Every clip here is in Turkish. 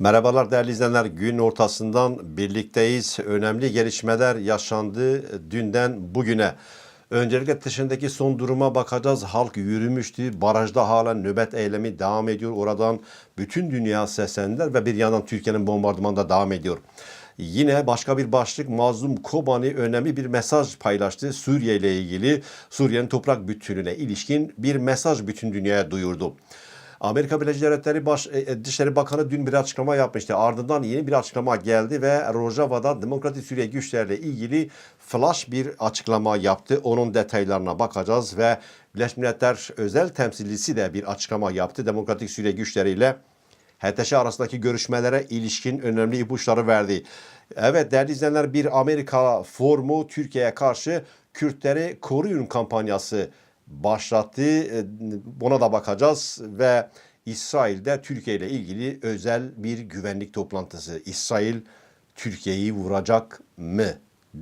Merhabalar değerli izleyenler. Gün ortasından birlikteyiz. Önemli gelişmeler yaşandı dünden bugüne. Öncelikle dışındaki son duruma bakacağız. Halk yürümüştü. Barajda halen nöbet eylemi devam ediyor. Oradan bütün dünya seslendiler ve bir yandan Türkiye'nin bombardımanı da devam ediyor. Yine başka bir başlık Mazlum Kobani önemli bir mesaj paylaştı. Suriye ile ilgili Suriye'nin toprak bütünlüğüne ilişkin bir mesaj bütün dünyaya duyurdu. Amerika Birleşik Devletleri Baş, e, Dışişleri Bakanı dün bir açıklama yapmıştı. Ardından yeni bir açıklama geldi ve Rojava'da Demokratik Suriye güçlerle ilgili flash bir açıklama yaptı. Onun detaylarına bakacağız ve Birleşmiş Milletler özel temsilcisi de bir açıklama yaptı. Demokratik Suriye güçleriyle HTŞ arasındaki görüşmelere ilişkin önemli ipuçları verdi. Evet değerli izleyenler bir Amerika formu Türkiye'ye karşı Kürtleri koruyun kampanyası başlattı. Ee, Buna da bakacağız ve İsrail'de Türkiye ile ilgili özel bir güvenlik toplantısı. İsrail Türkiye'yi vuracak mı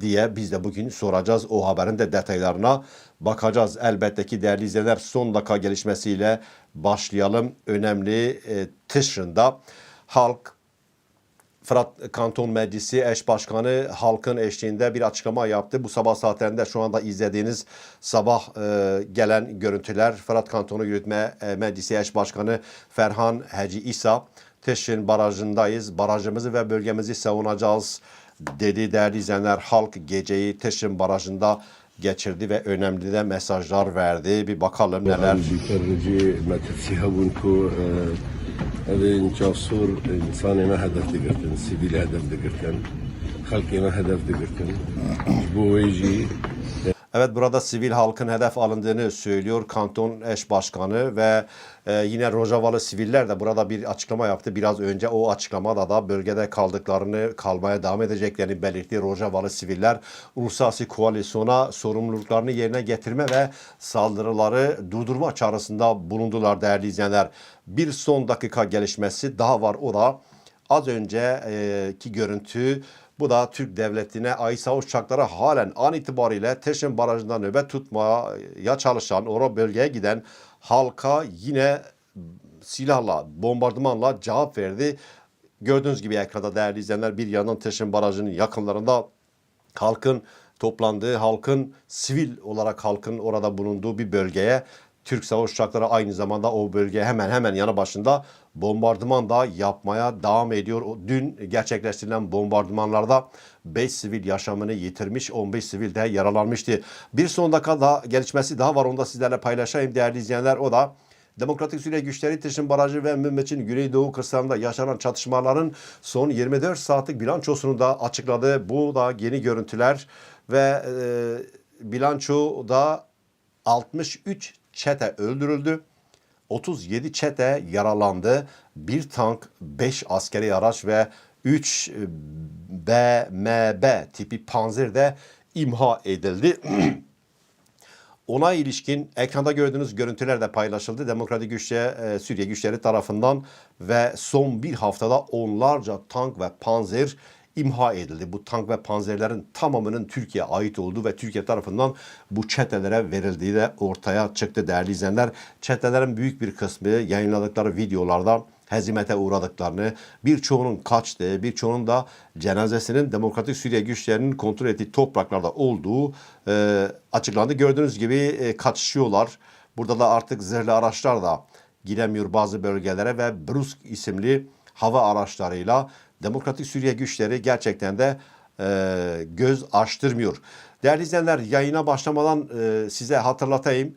diye biz de bugün soracağız. O haberin de detaylarına bakacağız. Elbette ki değerli izleyenler son dakika gelişmesiyle başlayalım. Önemli e, Tışrın'da halk Fırat Kanton Meclisi eş başkanı halkın eşliğinde bir açıklama yaptı. Bu sabah saatlerinde şu anda izlediğiniz sabah e, gelen görüntüler Fırat Kantonu Yürütme e, Meclisi eş başkanı Ferhan Hacı İsa Teşrin barajındayız. Barajımızı ve bölgemizi savunacağız dedi değerli izleyenler. Halk geceyi Teşrin barajında geçirdi ve önemli de mesajlar verdi. Bir bakalım neler. بيفرجي ما تفسيها وانكو هذا جاسور انسان ما هدف دقرتن سيفيل هدف دقرتن خلقي ما هدف دقرتن بو ويجي Evet burada sivil halkın hedef alındığını söylüyor kanton eş başkanı ve e, yine Rojavalı siviller de burada bir açıklama yaptı. Biraz önce o açıklamada da bölgede kaldıklarını kalmaya devam edeceklerini belirtti. Rojavalı siviller uluslararası koalisyona sorumluluklarını yerine getirme ve saldırıları durdurma çağrısında bulundular değerli izleyenler. Bir son dakika gelişmesi daha var o da az önceki görüntü bu da Türk devletine ait savaş uçakları halen an itibariyle Teşrin Barajı'nda nöbet tutmaya çalışan, o bölgeye giden halka yine silahla, bombardımanla cevap verdi. Gördüğünüz gibi ekranda değerli izleyenler bir yandan Teşrin Barajı'nın yakınlarında halkın toplandığı, halkın sivil olarak halkın orada bulunduğu bir bölgeye Türk savaş uçakları aynı zamanda o bölgeye hemen hemen yanı başında bombardıman da yapmaya devam ediyor. Dün gerçekleştirilen bombardımanlarda 5 sivil yaşamını yitirmiş, 15 sivil de yaralanmıştı. Bir son dakika daha gelişmesi daha var onu da sizlerle paylaşayım değerli izleyenler. O da Demokratik Suriye güçleri Tişin Barajı ve Münbiç'in Güneydoğu kırsalında yaşanan çatışmaların son 24 saatlik bilançosunu da açıkladı. Bu da yeni görüntüler ve e, bilançoda 63 çete öldürüldü. 37 çete yaralandı. Bir tank, 5 askeri araç ve 3 BMB tipi panzer de imha edildi. Ona ilişkin ekranda gördüğünüz görüntüler de paylaşıldı. Demokratik güçleri, e, Suriye güçleri tarafından ve son bir haftada onlarca tank ve panzer imha edildi. Bu tank ve panzerlerin tamamının Türkiye ait olduğu ve Türkiye tarafından bu çetelere verildiği de ortaya çıktı değerli izleyenler. Çetelerin büyük bir kısmı yayınladıkları videolarda hezimete uğradıklarını, birçoğunun kaçtığı, birçoğunun da cenazesinin Demokratik Suriye güçlerinin kontrol ettiği topraklarda olduğu e, açıklandı. Gördüğünüz gibi e, kaçışıyorlar. Burada da artık zırhlı araçlar da giremiyor bazı bölgelere ve Brusk isimli hava araçlarıyla Demokratik Suriye güçleri gerçekten de e, göz açtırmıyor. Değerli izleyenler yayına başlamadan e, size hatırlatayım.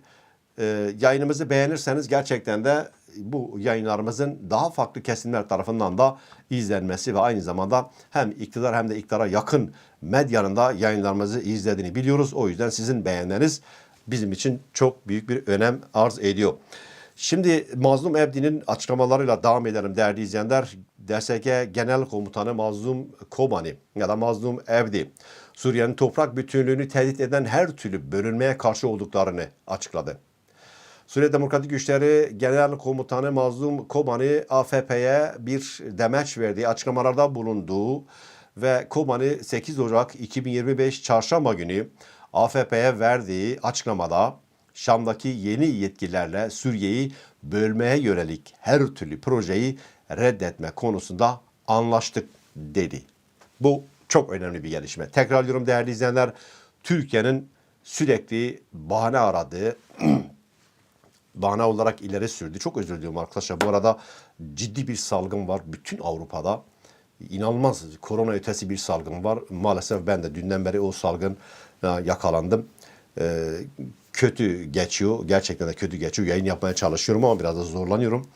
E, yayınımızı beğenirseniz gerçekten de bu yayınlarımızın daha farklı kesimler tarafından da izlenmesi ve aynı zamanda hem iktidar hem de iktidara yakın medyanın da yayınlarımızı izlediğini biliyoruz. O yüzden sizin beğenmeniz bizim için çok büyük bir önem arz ediyor. Şimdi Mazlum Evdi'nin açıklamalarıyla devam edelim değerli izleyenler. DSG Genel Komutanı Mazlum Kobani ya da Mazlum Evdi Suriye'nin toprak bütünlüğünü tehdit eden her türlü bölünmeye karşı olduklarını açıkladı. Suriye Demokratik Güçleri Genel Komutanı Mazlum Kobani AFP'ye bir demeç verdiği açıklamalarda bulunduğu ve Kobani 8 Ocak 2025 Çarşamba günü AFP'ye verdiği açıklamada Şam'daki yeni yetkilerle Suriye'yi bölmeye yönelik her türlü projeyi reddetme konusunda anlaştık dedi. Bu çok önemli bir gelişme. Tekrarlıyorum değerli izleyenler. Türkiye'nin sürekli bahane aradığı, bahane olarak ileri sürdü. Çok özür diliyorum arkadaşlar. Bu arada ciddi bir salgın var bütün Avrupa'da. İnanılmaz korona ötesi bir salgın var. Maalesef ben de dünden beri o salgın e, yakalandım. Ee, kötü geçiyor. Gerçekten de kötü geçiyor. Yayın yapmaya çalışıyorum ama biraz da zorlanıyorum.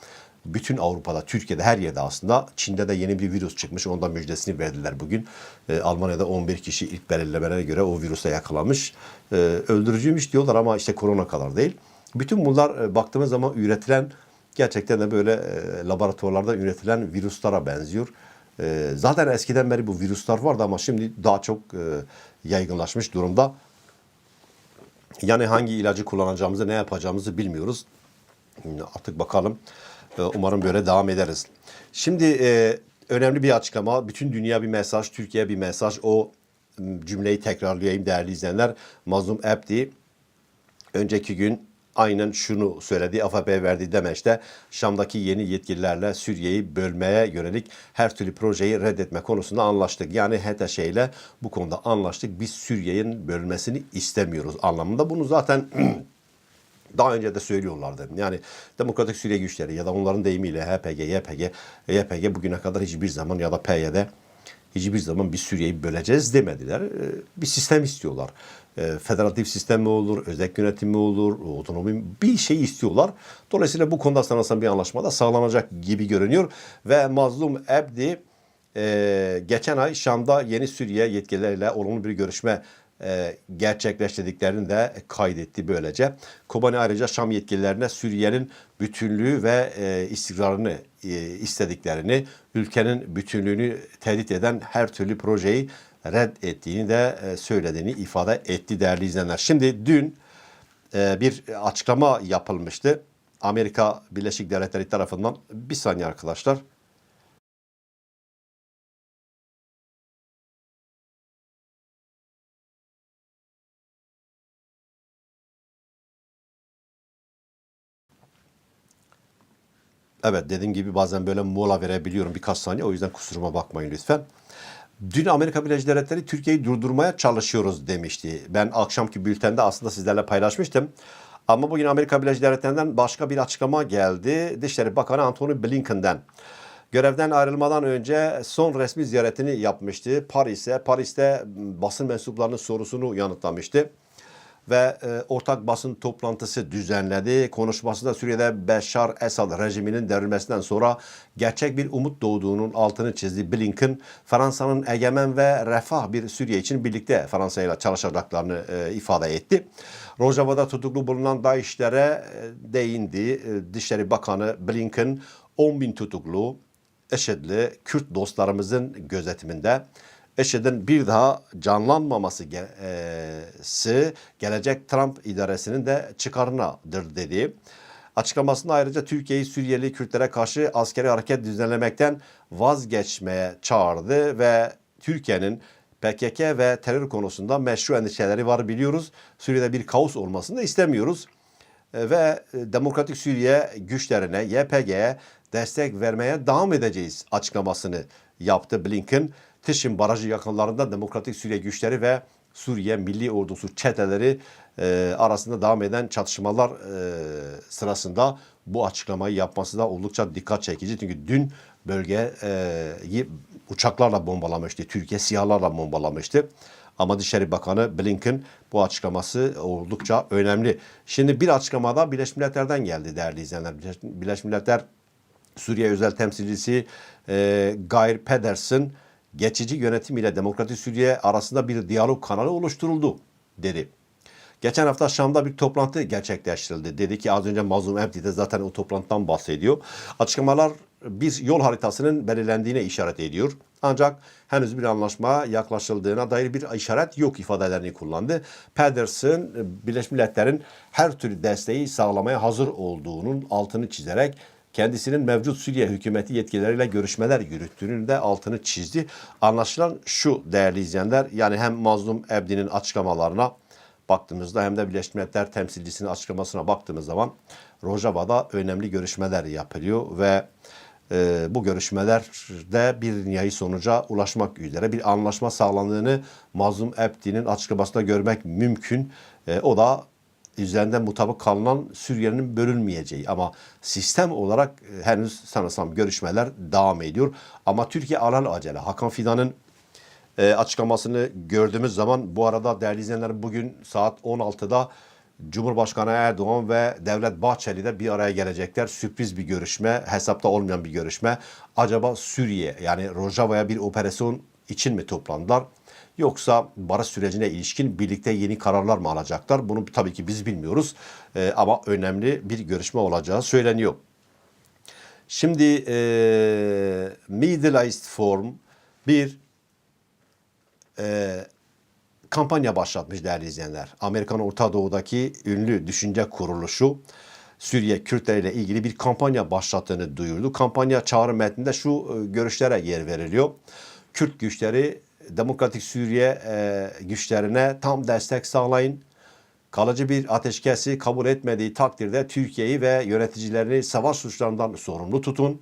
Bütün Avrupa'da, Türkiye'de her yerde aslında. Çin'de de yeni bir virüs çıkmış. Onda müjdesini verdiler bugün. Ee, Almanya'da 11 kişi ilk belirlemelere göre o virüse yakalanmış. Ee, öldürücüymüş diyorlar ama işte korona kadar değil. Bütün bunlar e, baktığımız zaman üretilen gerçekten de böyle e, laboratuvarlarda üretilen virüslere benziyor. E, zaten eskiden beri bu virüsler vardı ama şimdi daha çok e, yaygınlaşmış durumda. Yani hangi ilacı kullanacağımızı, ne yapacağımızı bilmiyoruz. Artık bakalım. E, Umarım böyle devam ederiz. Şimdi e, önemli bir açıklama. Bütün dünya bir mesaj, Türkiye bir mesaj. O cümleyi tekrarlayayım değerli izleyenler. Mazlum Abdi önceki gün aynen şunu söyledi. AFP'ye verdiği demeçte Şam'daki yeni yetkililerle Suriye'yi bölmeye yönelik her türlü projeyi reddetme konusunda anlaştık. Yani HTŞ ile bu konuda anlaştık. Biz Suriye'nin bölünmesini istemiyoruz anlamında. Bunu zaten daha önce de söylüyorlardı. Yani Demokratik Suriye güçleri ya da onların deyimiyle HPG, YPG, YPG bugüne kadar hiçbir zaman ya da PYD hiçbir zaman bir Suriye'yi böleceğiz demediler. Ee, Bir sistem istiyorlar. Ee, Federatif sistem mi olur, özel yönetim mi olur, otonomi bir şey istiyorlar. Dolayısıyla bu konuda sanırsam bir anlaşma da sağlanacak gibi görünüyor. Ve Mazlum Ebdi e, geçen ay Şam'da yeni Suriye yetkilileriyle olumlu bir görüşme e, gerçekleştirdiklerini de kaydetti böylece. Kobani ayrıca Şam yetkililerine Suriye'nin bütünlüğü ve e, istikrarını e, istediklerini, ülkenin bütünlüğünü tehdit eden her türlü projeyi reddettiğini de e, söylediğini ifade etti değerli izleyenler. Şimdi dün bir açıklama yapılmıştı. Amerika Birleşik Devletleri tarafından bir saniye arkadaşlar. Evet dediğim gibi bazen böyle mola verebiliyorum birkaç saniye o yüzden kusuruma bakmayın lütfen. Dün Amerika Birleşik Devletleri Türkiye'yi durdurmaya çalışıyoruz demişti. Ben akşamki bültende aslında sizlerle paylaşmıştım. Ama bugün Amerika Birleşik Devletleri'nden başka bir açıklama geldi. Dışişleri Bakanı Antony Blinken'den. Görevden ayrılmadan önce son resmi ziyaretini yapmıştı Paris'e. Paris'te basın mensuplarının sorusunu yanıtlamıştı ve e, ortak basın toplantısı düzenledi. Konuşmasında Suriye'de Beşar Esad rejiminin devrilmesinden sonra gerçek bir umut doğduğunun altını çizdi. Blinken, Fransa'nın egemen ve refah bir Suriye için birlikte Fransa ile çalışacaklarını e, ifade etti. Rojava'da tutuklu bulunan DAEŞ'lere e, değindi. E, Dışişleri Bakanı Blinken 10 bin tutuklu, IŞİD'li Kürt dostlarımızın gözetiminde. IŞİD'in bir daha canlanmaması e, gelecek Trump idaresinin de çıkarınadır dedi. Açıklamasında ayrıca Türkiye'yi Suriyeli Kürtlere karşı askeri hareket düzenlemekten vazgeçmeye çağırdı ve Türkiye'nin PKK ve terör konusunda meşru endişeleri var biliyoruz. Suriye'de bir kaos olmasını da istemiyoruz E, ve e, Demokratik Suriye güçlerine, YPG'ye destek vermeye devam edeceğiz açıklamasını yaptı Blinken. Tişin Barajı yakınlarında Demokratik Suriye güçleri ve Suriye Milli Ordusu çeteleri e, arasında devam eden çatışmalar e, sırasında bu açıklamayı yapması da oldukça dikkat çekici. Çünkü dün bölgeyi uçaklarla bombalamıştı. Türkiye siyahlarla bombalamıştı. Ama Dışişleri Bakanı Blinken bu açıklaması oldukça önemli. Şimdi bir açıklamada Birleşmiş Milletler'den geldi değerli izleyenler. Birleşmiş Milletler Suriye özel temsilcisi e, Guy Pedersen geçici yönetim ile Demokratik Suriye arasında bir diyalog kanalı oluşturuldu dedi. Geçen hafta Şam'da bir toplantı gerçekleştirildi. Dedi ki az önce Mazlum Ebdi de zaten o toplantıdan bahsediyor. Açıklamalar bir yol haritasının belirlendiğine işaret ediyor. Ancak henüz bir anlaşmaya yaklaşıldığına dair bir işaret yok ifadelerini kullandı. Pedersen, Birleşmiş Milletler'in her türlü desteği sağlamaya hazır olduğunun altını çizerek kendisinin mevcut Suriye hükümeti yetkilileriyle görüşmeler yürüttüğünün de altını çizdi. Anlaşılan şu değerli izleyenler yani hem Mazlum Ebdi'nin açıklamalarına baktığımızda hem de Birleşmiş Milletler temsilcisinin açıklamasına baktığımız zaman Rojava'da önemli görüşmeler yapılıyor ve e, bu görüşmelerde bir nihai sonuca ulaşmak üzere bir anlaşma sağlandığını Mazlum Ebdi'nin açıklamasında görmek mümkün. E, o da üzerinden mutabık kalınan Suriye'nin bölünmeyeceği ama sistem olarak e, henüz sanırsam görüşmeler devam ediyor. Ama Türkiye alal acele Hakan Fidan'ın e, açıklamasını gördüğümüz zaman bu arada değerli izleyenler bugün saat 16'da Cumhurbaşkanı Erdoğan ve Devlet Bahçeli de bir araya gelecekler. Sürpriz bir görüşme, hesapta olmayan bir görüşme. Acaba Suriye yani Rojava'ya bir operasyon için mi toplandılar? Yoksa barış sürecine ilişkin birlikte yeni kararlar mı alacaklar? Bunu tabii ki biz bilmiyoruz. E, ama önemli bir görüşme olacağı söyleniyor. Şimdi e, Middle East Forum bir e, kampanya başlatmış değerli izleyenler. Amerikan Orta Doğu'daki ünlü düşünce kuruluşu Suriye Kürtleri ile ilgili bir kampanya başlattığını duyurdu. Kampanya çağrı metninde şu e, görüşlere yer veriliyor. Kürt güçleri Demokratik Suriye e, güçlerine tam destek sağlayın. Kalıcı bir ateşkesi kabul etmediği takdirde Türkiye'yi ve yöneticilerini savaş suçlarından sorumlu tutun.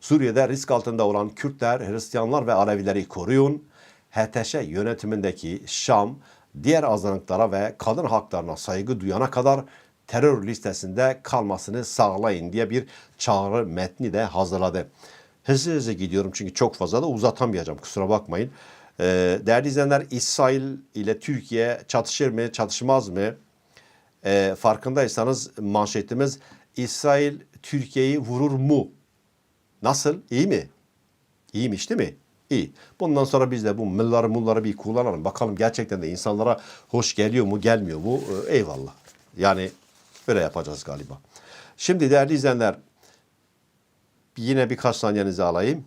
Suriye'de risk altında olan Kürtler, Hristiyanlar ve Alevileri koruyun. HTŞ yönetimindeki Şam, diğer azınlıklara ve kadın haklarına saygı duyana kadar terör listesinde kalmasını sağlayın diye bir çağrı metni de hazırladı. Hızlı hızlı gidiyorum çünkü çok fazla da uzatamayacağım kusura bakmayın. Ee, değerli izleyenler İsrail ile Türkiye çatışır mı çatışmaz mı? Ee, farkındaysanız manşetimiz İsrail Türkiye'yi vurur mu? Nasıl? İyi mi? İyiymiş değil mi? İyi. Bundan sonra biz de bu mılları mulları bir kullanalım. Bakalım gerçekten de insanlara hoş geliyor mu gelmiyor mu? Ee, eyvallah. Yani öyle yapacağız galiba. Şimdi değerli izleyenler yine birkaç saniyenizi alayım.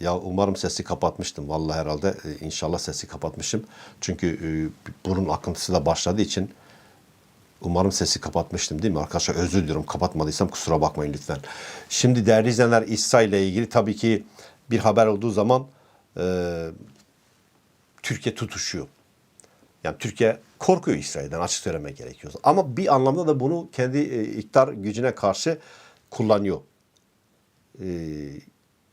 Ya umarım sesi kapatmıştım. Vallahi herhalde e, inşallah sesi kapatmışım. Çünkü e, bunun akıntısı da başladığı için umarım sesi kapatmıştım değil mi arkadaşlar? Özür diliyorum kapatmadıysam kusura bakmayın lütfen. Şimdi değerli izleyenler İsrail ile ilgili tabii ki bir haber olduğu zaman e, Türkiye tutuşuyor. Yani Türkiye korkuyor İsrail'den açık söylemek gerekiyor. Ama bir anlamda da bunu kendi e, iktidar gücüne karşı kullanıyor. E,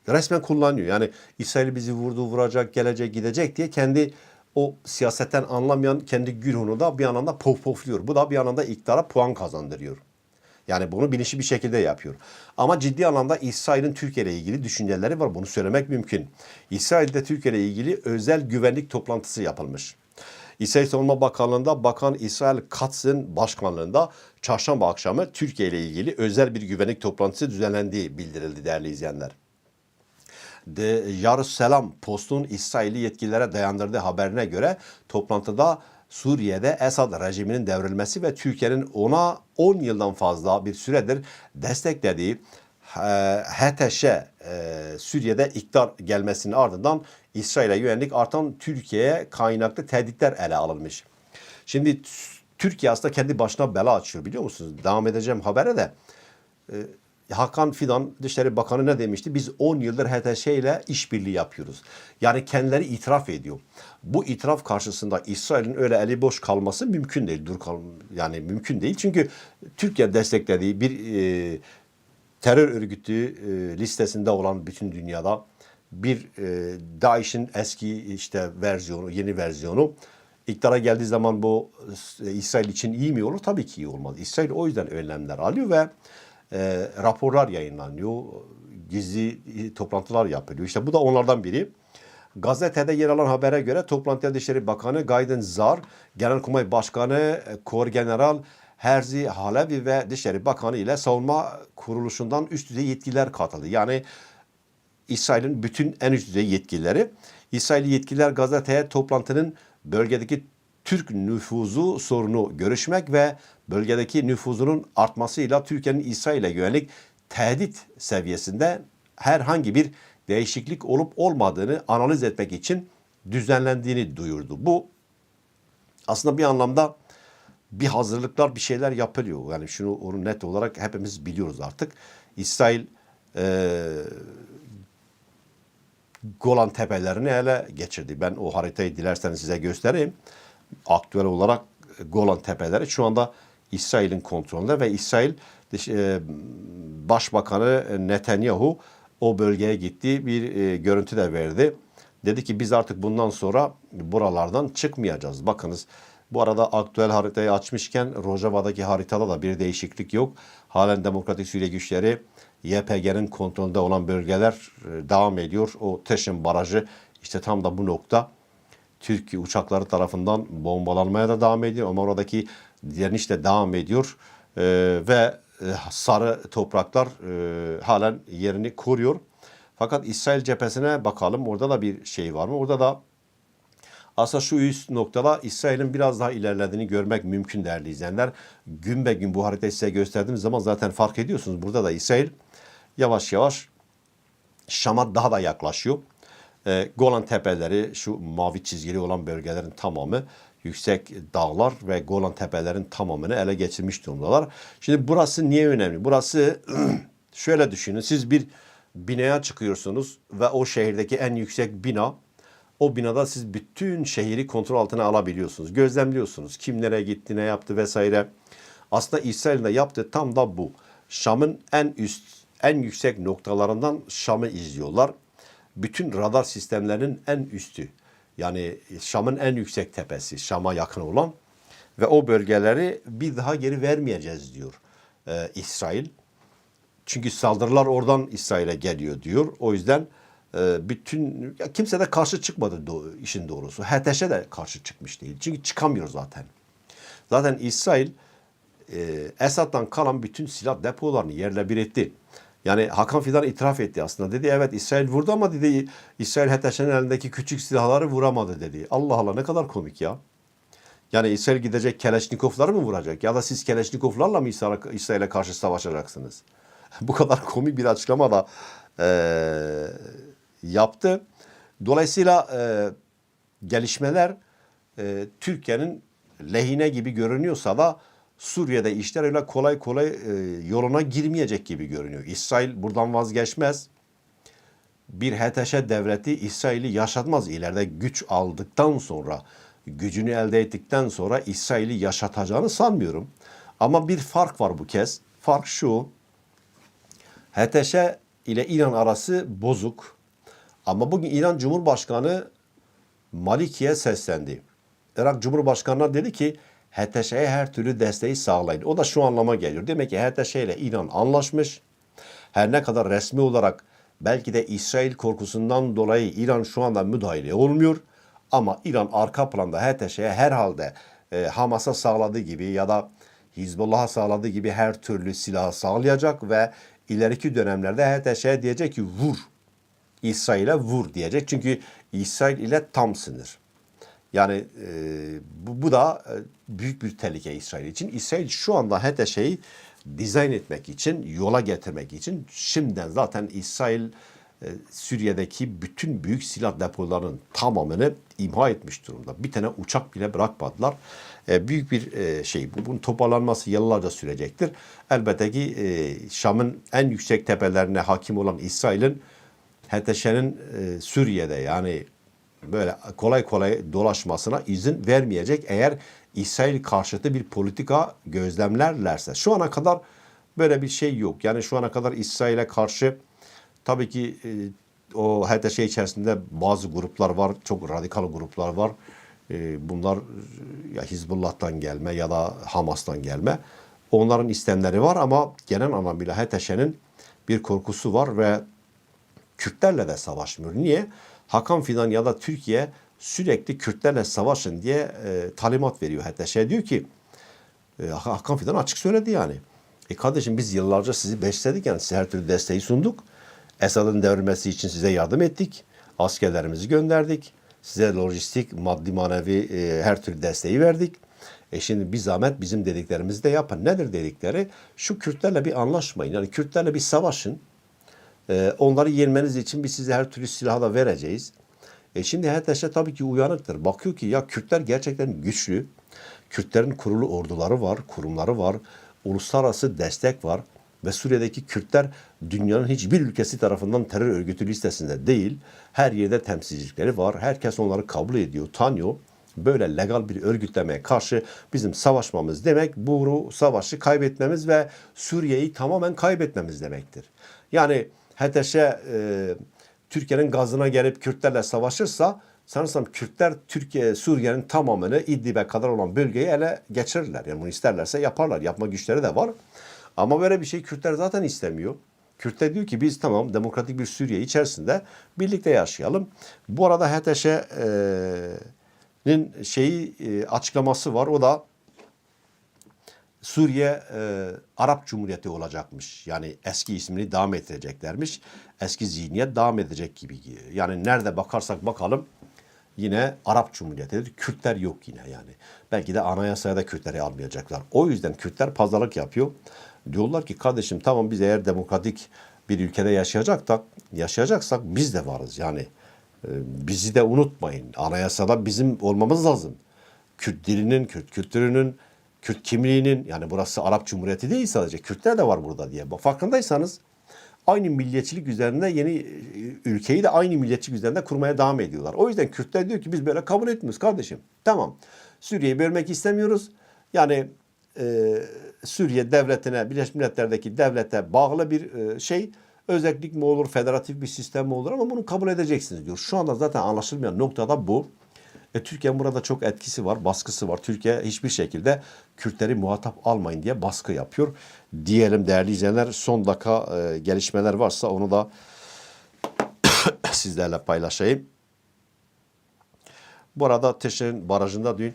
resmen kullanıyor. Yani İsrail bizi vurdu, vuracak, gelecek, gidecek diye kendi o siyasetten anlamayan kendi güruhunu da bir anlamda pof pofluyor. Bu da bir anlamda iktidara puan kazandırıyor. Yani bunu bilinçli bir şekilde yapıyor. Ama ciddi anlamda İsrail'in Türkiye ile ilgili düşünceleri var. Bunu söylemek mümkün. İsrail'de Türkiye ile ilgili özel güvenlik toplantısı yapılmış. İsrail Savunma Bakanlığı'nda Bakan İsrail Katz'ın başkanlığında çarşamba akşamı Türkiye ile ilgili özel bir güvenlik toplantısı düzenlendiği bildirildi değerli izleyenler. De Yarüselam Post'un İsrailli yetkililere dayandırdığı haberine göre toplantıda Suriye'de Esad rejiminin devrilmesi ve Türkiye'nin ona 10 yıldan fazla bir süredir desteklediği e, HTŞ e, Suriye'de iktidar gelmesinin ardından İsrail'e yönelik artan Türkiye'ye kaynaklı tehditler ele alınmış. Şimdi Türkiye aslında kendi başına bela açıyor biliyor musunuz? Devam edeceğim habere de. Hakan Fidan Dışişleri Bakanı ne demişti? Biz 10 yıldır HTŞ ile işbirliği yapıyoruz. Yani kendileri itiraf ediyor. Bu itiraf karşısında İsrail'in öyle eli boş kalması mümkün değil. Dur kal yani mümkün değil. Çünkü Türkiye desteklediği bir e, terör örgütü e, listesinde olan bütün dünyada bir e, DAEŞ'in eski işte versiyonu, yeni versiyonu iktidara geldiği zaman bu e, İsrail için iyi mi olur? Tabii ki iyi olmaz. İsrail o yüzden önlemler alıyor ve e, raporlar yayınlanıyor. Gizli toplantılar yapılıyor. İşte bu da onlardan biri. Gazetede yer alan habere göre Toplantıya Dışişleri Bakanı Gayden Zar, Genelkurmay Başkanı Kor General Herzi Halevi ve Dışişleri Bakanı ile savunma kuruluşundan üst düzey yetkililer katıldı. Yani İsrail'in bütün en üst düzey yetkilileri. İsrail yetkililer gazeteye toplantının bölgedeki Türk nüfuzu sorunu görüşmek ve bölgedeki nüfuzunun artmasıyla Türkiye'nin İsrail'e yönelik tehdit seviyesinde herhangi bir değişiklik olup olmadığını analiz etmek için düzenlendiğini duyurdu. Bu aslında bir anlamda bir hazırlıklar bir şeyler yapılıyor. Yani şunu onu net olarak hepimiz biliyoruz artık. İsrail e, Golan Tepelerini ele geçirdi. Ben o haritayı dilerseniz size göstereyim. Aktüel olarak Golan Tepeleri şu anda İsrail'in kontrolünde ve İsrail e, Başbakanı Netanyahu o bölgeye gitti. Bir e, görüntü de verdi. Dedi ki biz artık bundan sonra buralardan çıkmayacağız. Bakınız bu arada aktüel haritayı açmışken Rojava'daki haritada da bir değişiklik yok. Halen Demokratik Suriye güçleri YPG'nin kontrolünde olan bölgeler e, devam ediyor. O Teşin Barajı işte tam da bu nokta. Türkiye uçakları tarafından bombalanmaya da devam ediyor ama oradaki direniş de devam ediyor Ee, ve e, sarı topraklar e, halen yerini koruyor. Fakat İsrail cephesine bakalım orada da bir şey var mı? Orada da aslında şu üst noktada İsrail'in biraz daha ilerlediğini görmek mümkün değerli izleyenler. Gün be gün bu haritayı size gösterdiğim zaman zaten fark ediyorsunuz. Burada da İsrail yavaş yavaş Şam'a daha da yaklaşıyor. Ee, Golan Tepeleri şu mavi çizgili olan bölgelerin tamamı yüksek dağlar ve Golan Tepelerin tamamını ele geçirmiş durumdalar. Şimdi burası niye önemli? Burası şöyle düşünün. Siz bir binaya çıkıyorsunuz ve o şehirdeki en yüksek bina o binada siz bütün şehri kontrol altına alabiliyorsunuz. Gözlemliyorsunuz. Kim nereye gitti, ne yaptı vesaire. Aslında İsrail'in de yaptığı tam da bu. Şam'ın en üst, en yüksek noktalarından Şam'ı izliyorlar. Bütün radar sistemlerinin en üstü. Yani Şam'ın en yüksek tepesi, Şam'a yakın olan ve o bölgeleri bir daha geri vermeyeceğiz diyor e, İsrail. Çünkü saldırılar oradan İsrail'e geliyor diyor. O yüzden e, bütün ya kimse de karşı çıkmadı do- işin doğrusu. HTŞ'e de karşı çıkmış değil. Çünkü çıkamıyor zaten. Zaten İsrail e, Esad'dan kalan bütün silah depolarını yerle bir etti. Yani Hakan Fidan itiraf etti aslında. Dedi evet İsrail vurdu ama dedi İsrail HTŞ'nin elindeki küçük silahları vuramadı dedi. Allah Allah ne kadar komik ya. Yani İsrail gidecek Keleşnikovları mı vuracak? Ya da siz Keleşnikovlarla mı İsrail'e İsrail'e karşı savaşacaksınız? Bu kadar komik bir açıklama da eee, yaptı. Dolayısıyla eee, gelişmeler eee, Türkiye'nin lehine gibi görünüyorsa da Suriye'de işler öyle kolay kolay eee, yoluna girmeyecek gibi görünüyor. İsrail buradan vazgeçmez bir HTŞ devleti İsrail'i yaşatmaz. İleride güç aldıktan sonra, gücünü elde ettikten sonra İsrail'i yaşatacağını sanmıyorum. Ama bir fark var bu kez. Fark şu, HTŞ ile İran arası bozuk. Ama bugün İran Cumhurbaşkanı Maliki'ye seslendi. Irak Cumhurbaşkanı'na dedi ki HTŞ'ye her türlü desteği sağlayın. O da şu anlama geliyor. Demek ki HTŞ ile İran anlaşmış. Her ne kadar resmi olarak belki de İsrail korkusundan dolayı İran şu anda müdahale olmuyor. Ama İran arka planda HTŞ'ye herhalde e, Hamas'a sağladığı gibi ya da Hizbullah'a sağladığı gibi her türlü silahı sağlayacak ve ileriki dönemlerde HTŞ diyecek ki vur. İsrail'e vur diyecek. Çünkü İsrail ile tam sınır. Yani e, bu, bu da e, büyük bir tehlike İsrail için. İsrail şu anda HTŞ'yi dizayn etmek için, yola getirmek için şimdiden zaten İsrail e, Suriye'deki bütün büyük silah depolarının tamamını imha etmiş durumda. Bir tane uçak bile bırakmadılar. E, büyük bir e, şey. Bu, bunun toparlanması yıllarca sürecektir. Elbette ki e, Şam'ın en yüksek tepelerine hakim olan İsrail'in HTŞ'nin e, Suriye'de yani böyle kolay kolay dolaşmasına izin vermeyecek eğer İsrail karşıtı bir politika gözlemlerlerse. Şu ana kadar böyle bir şey yok. Yani şu ana kadar İsrail'e karşı tabii ki e, o HTŞ içerisinde bazı gruplar var. Çok radikal gruplar var. E, bunlar e, ya Hizbullah'tan gelme ya da Hamas'tan gelme. Onların istemleri var ama genel anlamıyla HTŞ'nin bir korkusu var ve Kürtlerle de savaşmıyor. Niye? Hakan Fidan ya da Türkiye sürekli Kürtlerle savaşın diye e, talimat veriyor. Hatta şey diyor ki e, Hakan Fidan açık söyledi yani. E kardeşim biz yıllarca sizi besledik yani size her türlü desteği sunduk. Esad'ın devrilmesi için size yardım ettik. Askerlerimizi gönderdik. Size lojistik, maddi manevi e, her türlü desteği verdik. E şimdi bir zahmet bizim dediklerimizi de yapın. Nedir dedikleri? Şu Kürtlerle bir anlaşmayın. Yani Kürtlerle bir savaşın. Ee, onları yenmeniz için biz size her türlü silahı da vereceğiz. E şimdi HTŞ tabii ki uyanıktır. Bakıyor ki ya Kürtler gerçekten güçlü. Kürtlerin kurulu orduları var, kurumları var, uluslararası destek var ve Suriye'deki Kürtler dünyanın hiçbir ülkesi tarafından terör örgütü listesinde değil. Her yerde temsilcilikleri var. Herkes onları kabul ediyor, tanıyor. Böyle legal bir örgütlemeye karşı bizim savaşmamız demek bu savaşı kaybetmemiz ve Suriye'yi tamamen kaybetmemiz demektir. Yani HTŞ e, Türkiye'nin gazına gelip Kürtlerle savaşırsa sanırsam Kürtler Türkiye, Suriye'nin tamamını İdlib'e kadar olan bölgeyi ele geçirirler. Yani bunu isterlerse yaparlar. Yapma güçleri de var. Ama böyle bir şey Kürtler zaten istemiyor. Kürtler diyor ki biz tamam demokratik bir Suriye içerisinde birlikte yaşayalım. Bu arada HTŞ'nin şeyi e, açıklaması var. O da Suriye e, Arap Cumhuriyeti olacakmış. Yani eski ismini devam ettireceklermiş. Eski zihniyet devam edecek gibi. Yani nerede bakarsak bakalım yine Arap Cumhuriyeti. Kürtler yok yine yani. Belki de anayasaya da Kürtleri almayacaklar. O yüzden Kürtler pazarlık yapıyor. Diyorlar ki kardeşim tamam biz eğer demokratik bir ülkede yaşayacaksak, yaşayacaksak biz de varız. Yani e, bizi de unutmayın. Anayasada bizim olmamız lazım. Kürt dilinin, Kürt kültürünün, Kürt kimliğinin yani burası Arap Cumhuriyeti değil sadece Kürtler de var burada diye. Farkındaysanız aynı milliyetçilik üzerinde yeni e, ülkeyi de aynı milliyetçilik üzerinde kurmaya devam ediyorlar. O yüzden Kürtler diyor ki biz böyle kabul etmiyoruz kardeşim. Tamam Suriye'yi bölmek istemiyoruz. Yani e, Suriye devletine, Birleşmiş Milletler'deki devlete bağlı bir e, şey özellik mi olur, federatif bir sistem mi olur ama bunu kabul edeceksiniz diyor. Şu anda zaten anlaşılmayan noktada bu. E, Türkiye'nin burada çok etkisi var, baskısı var. Türkiye hiçbir şekilde Kürtleri muhatap almayın diye baskı yapıyor. Diyelim değerli izleyenler son dakika e, gelişmeler varsa onu da sizlerle paylaşayım. Bu arada Teşer'in barajında dün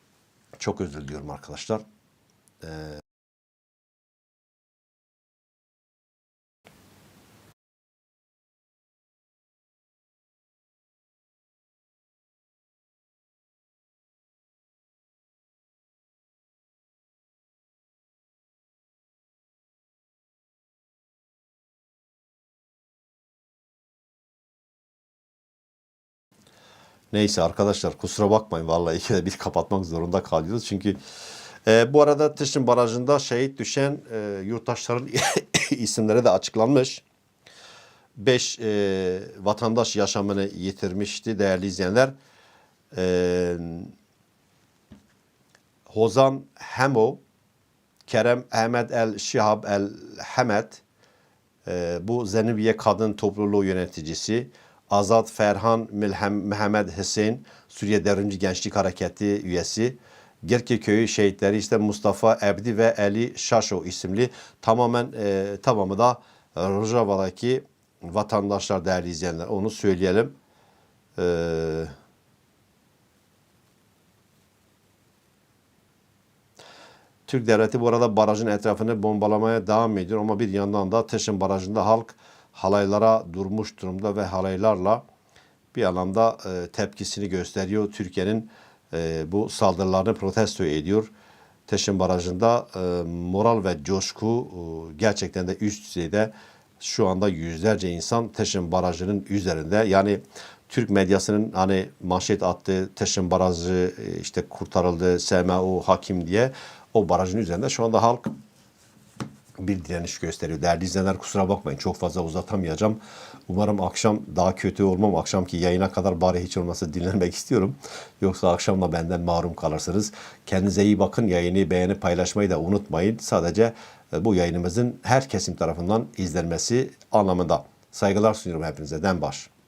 çok özür diliyorum arkadaşlar. Neyse arkadaşlar kusura bakmayın vallahi ikide bir kapatmak zorunda kalıyoruz. Çünkü e, bu arada Tişin Barajı'nda şehit düşen e, yurttaşların isimleri de açıklanmış. 5 e, vatandaş yaşamını yitirmişti değerli izleyenler. E, Hozan Hemo, Kerem Ahmet El Şihab El Hamet, e, bu Zenibiye Kadın Topluluğu yöneticisi Azat Ferhan Milhem, Mehmet Hüseyin Suriye Devrimci Gençlik Hareketi üyesi Gerke Köyü şehitleri işte Mustafa Ebdi ve Ali Şaşo isimli tamamen e, tamamı da Rojava'daki vatandaşlar değerli izleyenler onu söyleyelim. Eee Türk devleti bu arada barajın etrafını bombalamaya devam ediyor ama bir yandan da Teşin Barajı'nda halk halaylara durmuş durumda ve halaylarla bir alanda e, tepkisini gösteriyor. Türkiye'nin e, bu saldırılarını protesto ediyor. Teşin Barajı'nda e, moral ve coşku e, gerçekten de üst düzeyde. Şu anda yüzlerce insan Teşin Barajı'nın üzerinde. Yani Türk medyasının hani manşet attığı Teşin Barajı e, işte kurtarıldı, SMU hakim diye o barajın üzerinde şu anda halk bir direniş gösteriyor. Değerli izleyenler kusura bakmayın çok fazla uzatamayacağım. Umarım akşam daha kötü olmam. Akşamki yayına kadar bari hiç olmasa dinlenmek istiyorum. Yoksa akşam da benden mahrum kalırsınız. Kendinize iyi bakın. Yayını beğenip paylaşmayı da unutmayın. Sadece e, bu yayınımızın her kesim tarafından izlenmesi anlamında. Saygılar sunuyorum hepinize. Denbaş.